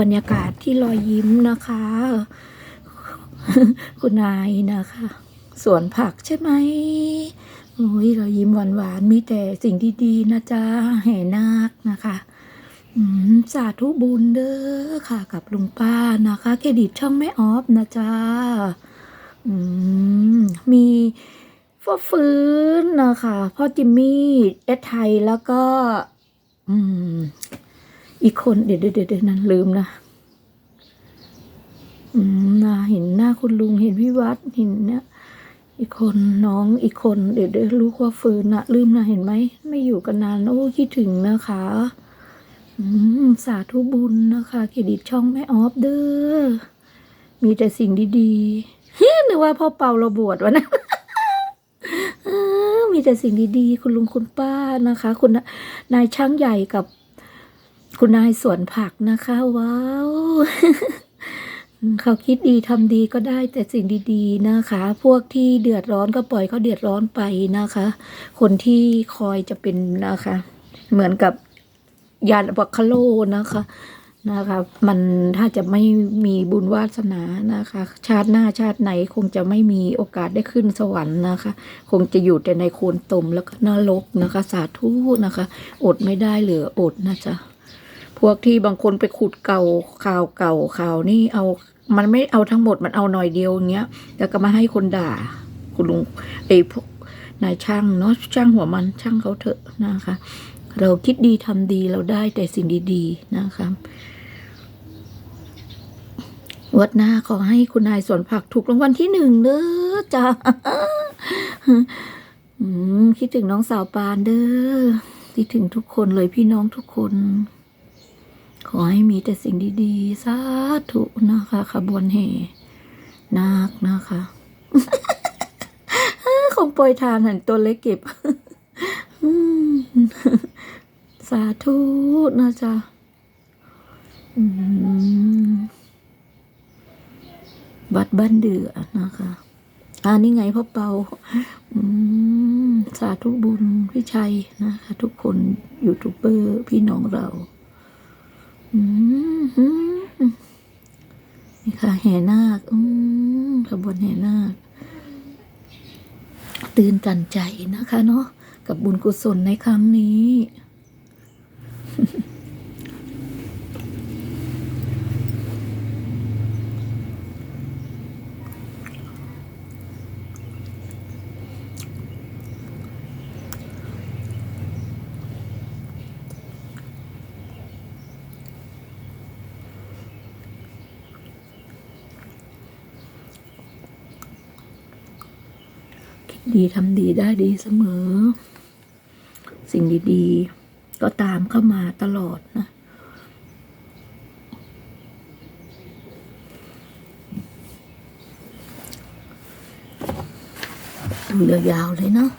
บรรยากาศที่รอยยิ้มนะคะ คุณนายนะคะ สวนผักใช่ไหมโอ้ยเรายิ้มหวานๆมีแต่สิ่งดีๆนะจ๊ะแห่นาคนะคะสาธุบุญเด้อค่ะ กับลุงป้านะคะ เครดิตช่องแม่ออฟนะจ๊ะมมีฟอฟื้นนะคะพ่อจิมมี่เอสไทยแล้วก็ อืม อีกคนเดี๋ยวเดี๋ยวเดี๋ยวนั้นลืมนะอืมนะเห็นหน้าคุณลุงเห็นพี่วัดเห็นเนี่ยอีกคนน้องอีกคน เดี๋ยวเดี๋ยวรู้ว่าฟื้นนะลืมนะเห็นไหมไม่อยู่กันนานโอ้คิดถึงนะคะอืมสาธุบุญนะคะเครดิตช่องแม่ออฟเด้อมีแต่สิ่งดีๆเฮ้ยนึกว่าพ่อเปาเราบวชวะนะมีแต่สิ่งดีๆ คุณลุงคุณป้านะคะ คุณนายช่างใหญ่กับ คุณนายสวนผักนะคะว้าวเขาคิดดีทำดีก็ได้แต่สิ่งดีๆนะคะ พวกที่เดือดร้อนก็ปล่อยเขาเดือดร้อนไปนะคะ คนที่คอยจะเป็นนะคะ เหมือนกับยานวัคโลนะคะนะคะ มันถ้าจะไม่มีบุญวาสนานะคะ ชาติหน้าชาติไหนคงจะไม่มีโอกาสได้ขึ้นสวรรค์นะคะ คงจะอยู่แต่ในโคลนตมแล้วก็นรกนะคะ สาธุนะคะ อดไม่ได้เหลืออดนะจ๊ะ พวกที่บางคนไปขุดเก่าข่าวเก่าข่าวนี่เอา มันไม่เอาทั้งหมดมันเอาหน่อยเดียวอย่างเงี้ยแล้วก็มาให้คนด่า คุณลุงไอ้พวกนายช่างเนาะช่างหัวมันช่างเขาเถอะนะคะ เราคิดดีทำดีเราได้แต่สิ่งดีๆนะคะวัดหน้าขอให้คุณนายสวนผักถูกรางวัลที่หนึ่งเด้อจ้าคิดถึงน้องสาวปานเด้อคิดถึงทุกคนเลยพี่น้องทุกคน อให้มีแต่สิ่งดีๆ สาธุนะคะ ขบวนแห่นาคนะคะคงโปรยทานหันตัวเล็กเก็บสาธุนะจ๊ะวัดบ้านเดือนะคะอ่านี่ไงพ่อเปาสาธุบุญพี่ชัยนะคะ ทุกคนยูทูบเบอร์พี่น้องเรา นี่ค่ะแห่นาคอืขบวนแห่นาค ตื่นตันใจนะคะเนาะกับบุญกุศลในครั้งนี้ ดีทำดีได้ดีเสมอ สิ่งดีๆ ก็ตามเข้ามาตลอดนะ ดูยาวๆเลยเนาะ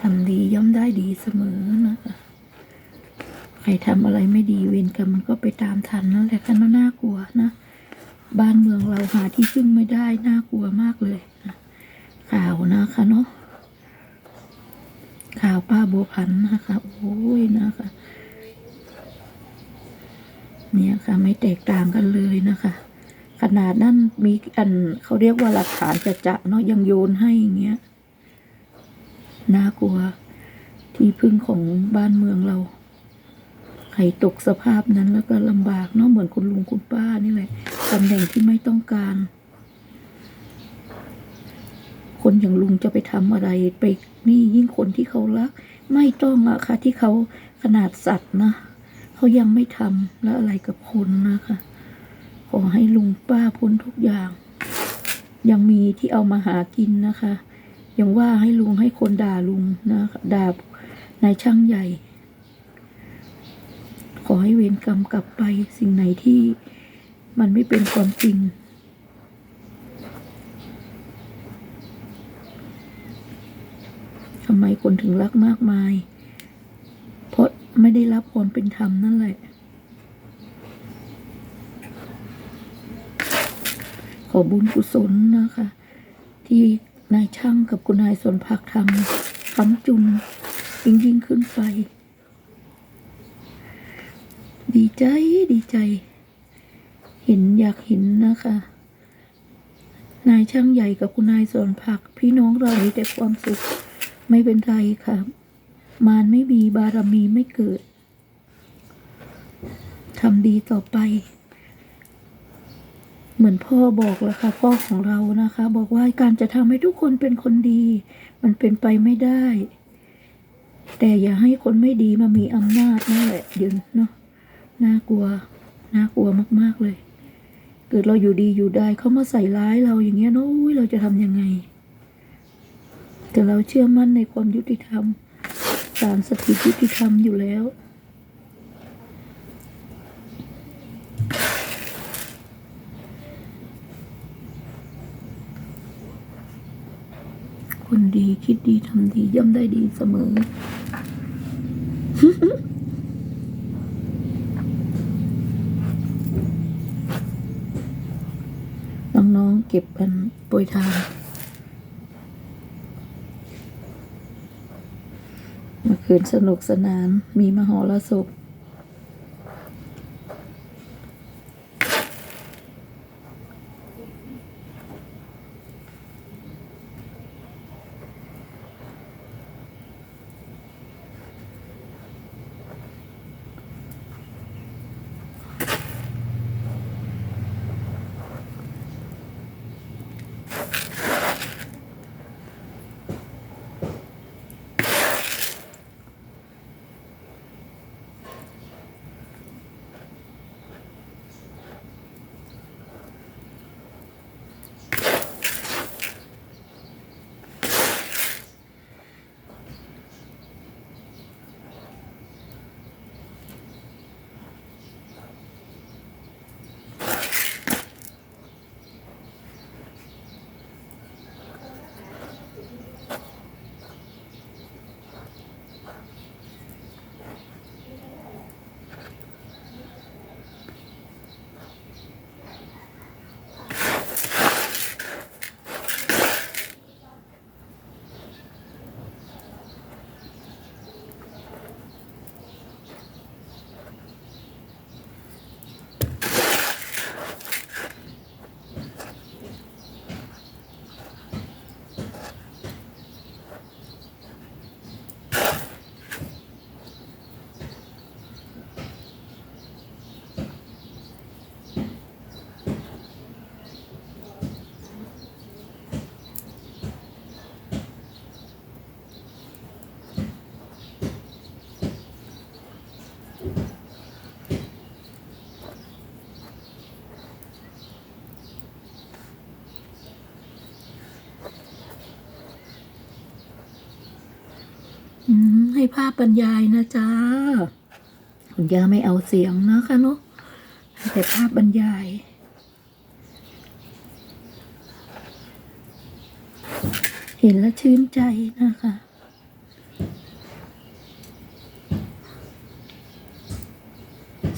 ทำดีย่อมได้ดีเสมอนะ ใครทำอะไรไม่ดีเวรกรรมมันก็ไปตามทันนั่นแหละค่ะน่ากลัวนะ บ้านเมืองเราหาที่พึ่งไม่ได้น่ากลัวมากเลยนะข่าวนะคะเนาะข่าวป้าบัวพันนะคะ โอ้ยนะคะ เนี่ยค่ะ ไม่แตกต่างกันเลยนะคะ ขนาดนั้นมีอันเขาเรียกว่าหลักฐานจะจะเนาะยังโยนให้อย่างเงี้ยน่ากลัวที่พึ่งของบ้านเมืองเรา ใครตกสภาพนั้นแล้วก็ลำบากเนาะเหมือนคุณลุงคุณป้านี่แหละตำแหน่งที่ไม่ต้องการ คนอย่างลุงจะไปทำอะไรไปนี่ยิ่งคนที่เขารัก ไม่ต้องอะค่ะ ที่เขาขนาดสัตว์นะเขายังไม่ทำแล้วอะไรกับคนนะคะขอให้ลุงป้าพ้นทุกอย่าง ยังมีที่เอามาหากินนะคะยังว่าให้ลุงให้คนด่าลุงนะคะด่านายช่างใหญ่ อให้เวรกรรมกลับไปสิ่งไหนที่มันไม่เป็นความจริง ทำไมคนถึงรักมากมาย เพราะไม่ได้รับความเป็นธรรมนั่นแหละ ขอบุญกุศลนะคะ ที่นายช่างกับคุณนายสนผักทำคำจุนยิ่งยิ่งขึ้นไป ดีใจดีใจ เห็นอยากเห็นนะคะ นายช่างใหญ่กับคุณนายสวนผัก พี่น้องเรามีแต่ความสุขไม่เป็นไรค่ะ มารไม่มีบารมีไม่เกิดทำดีต่อไป เหมือนพ่อบอกแล้วค่ะ พ่อของเรานะคะ บอกว่าการจะทำให้ทุกคนเป็นคนดี มันเป็นไปไม่ได้ แต่อย่าให้คนไม่ดีมามีอำนาจนั่นแหละเดี๋ยวเนาะ น่ากลัว น่ากลัวมากๆเลย เกิดเราอยู่ดีอยู่ได้เขามาใส่ร้ายเราอย่างเงี้ยนาะอุ้ยเราจะทำยังไง แต่เราเชื่อมั่นในความยุติธรรมศาลสถิตยุติธรรมอยู่แล้วคนดีคิดดีทำดีย่อมได้ดีเสมอ น้องๆ เก็บกันปรยทานเมื่อคืนสนุกสนานมีมหรสพ ให้ภาพบรรยายนะจ๊ะคุณย่าไม่เอาเสียงนะคะเนาะแต่ภาพบรรยาย เห็นแล้วชื่นใจนะคะ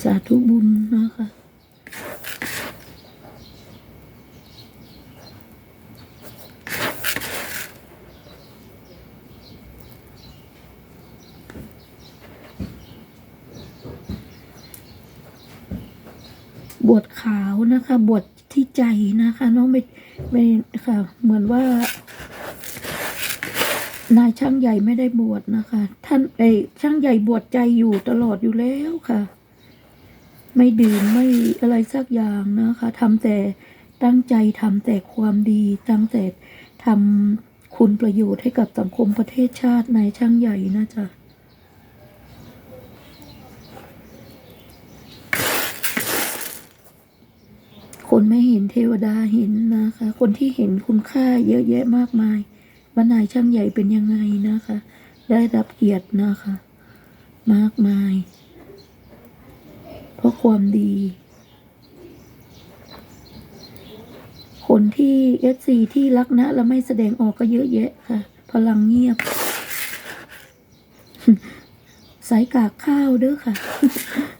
สาธุบุญนะคะ บวชขาวนะคะบวชที่ใจนะคะน้องไม่ไม่ค่ะ เหมือนว่านายช่างใหญ่ไม่ได้บวชนะคะ ท่านไอช่างใหญ่บวชใจอยู่ตลอดอยู่แล้วค่ะ ไม่ดื่มไม่อะไรสักอย่างนะคะทำแต่ตั้งใจทำแต่ความดีตั้งแต่ทำคุณประโยชน์ให้กับสังคมประเทศชาตินายช่างใหญ่นะจ๊ะ คนไม่เห็นเทวดาเห็นนะคะ คนที่เห็นคุณค่าเยอะแยะมากมายว่านายช่างใหญ่เป็นยังไงนะคะ ได้รับเกียรตินะคะ มากมาย เพราะความดี คนที่เอฟซีที่รักนะแล้วไม่แสดงออกก็เยอะแยะค่ะ พลังเงียบ สายกากข้าวเด้อค่ะ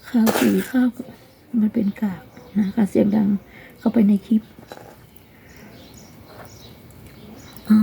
ข้าวสีข้าวมันเป็นกากนะคะเสียงดัง เข้าไปในคลิปอ๋อ